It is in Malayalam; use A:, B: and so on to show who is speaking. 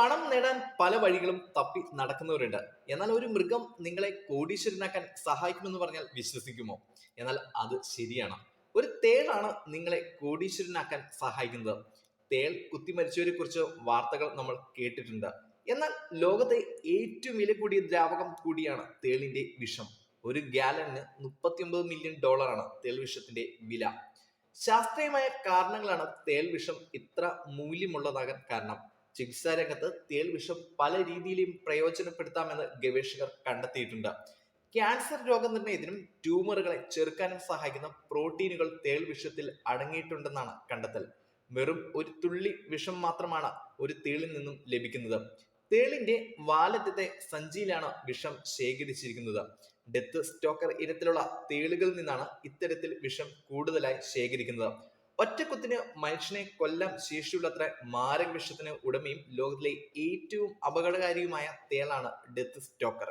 A: പണം നേടാൻ പല വഴികളും തപ്പി നടക്കുന്നവരുണ്ട്. എന്നാൽ ഒരു മൃഗം നിങ്ങളെ കോടീശ്വരനാക്കാൻ സഹായിക്കുമെന്ന് പറഞ്ഞാൽ വിശ്വസിക്കുമോ? എന്നാൽ അത് ശരിയാണ്. ഒരു തേളാണ് നിങ്ങളെ കോടീശ്വരനാക്കാൻ സഹായിക്കുന്നത്. തേൾ കുത്തിമരിച്ചവരെ കുറിച്ച് വാർത്തകൾ നമ്മൾ കേട്ടിട്ടുണ്ട്. എന്നാൽ ലോകത്തെ ഏറ്റവും വില കൂടിയ ദ്രാവകം കൂടിയാണ് തേളിന്റെ വിഷം. ഒരു ഗാലണിന് മുപ്പത്തിയൊമ്പത് മില്യൺ ഡോളറാണ് തേൾ വിഷത്തിന്റെ വില. ശാസ്ത്രീയമായ കാരണങ്ങളാണ് തേൽ വിഷം ഇത്ര മൂല്യമുള്ളതാകാൻ കാരണം. ചികിത്സാ രംഗത്ത് തേൽ വിഷം പല രീതിയിലും പ്രയോജനപ്പെടുത്താമെന്ന് ഗവേഷകർ കണ്ടെത്തിയിട്ടുണ്ട്. ക്യാൻസർ രോഗനിർണയത്തിനും ട്യൂമറുകളെ ചെറുക്കാനും സഹായിക്കുന്ന പ്രോട്ടീനുകൾ തേൾ വിഷത്തിൽ അടങ്ങിയിട്ടുണ്ടെന്നാണ് കണ്ടെത്തൽ. വെറും ഒരു തുള്ളി വിഷം മാത്രമാണ് ഒരു തേളിൽ നിന്നും ലഭിക്കുന്നത്. തേളിന്റെ വാലറ്റത്തെ സഞ്ചിയിലാണ് വിഷം ശേഖരിച്ചിരിക്കുന്നത്. ഡെത്ത് സ്റ്റോക്കർ ഇനത്തിലുള്ള തേളുകളിൽ നിന്നാണ് ഇത്തരത്തിൽ വിഷം കൂടുതലായി ശേഖരിക്കുന്നത്. ഒറ്റക്കുത്തിന് മനുഷ്യനെ കൊല്ലം ശേഷിയുള്ളത്ര മാരക വിഷത്തിന് ഉടമയും ലോകത്തിലെ ഏറ്റവും അപകടകാരിയുമായ തേളാണ് ഡെത്ത് സ്റ്റോക്കർ